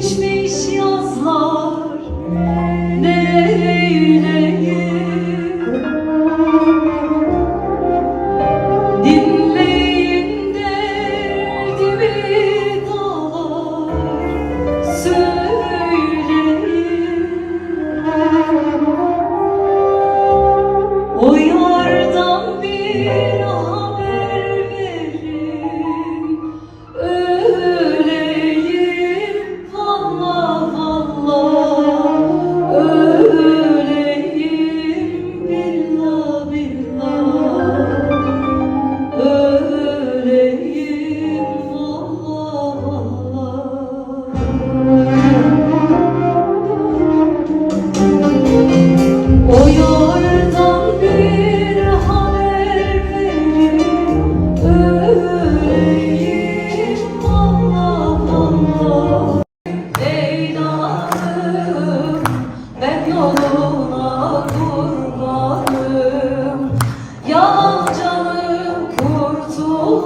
geçmiş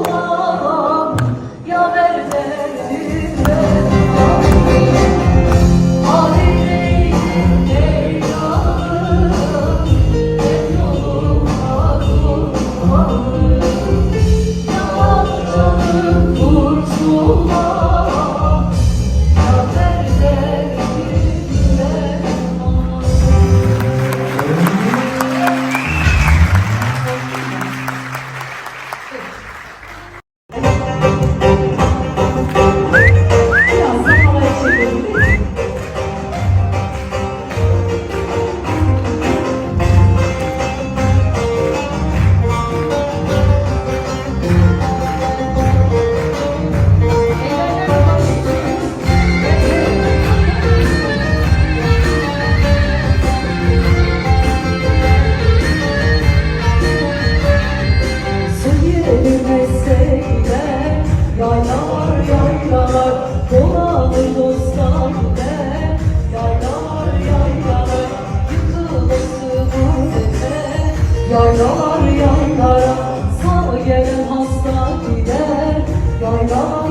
走 Yaylalar yanlara Sağ gelen hasta gider. Yaylalar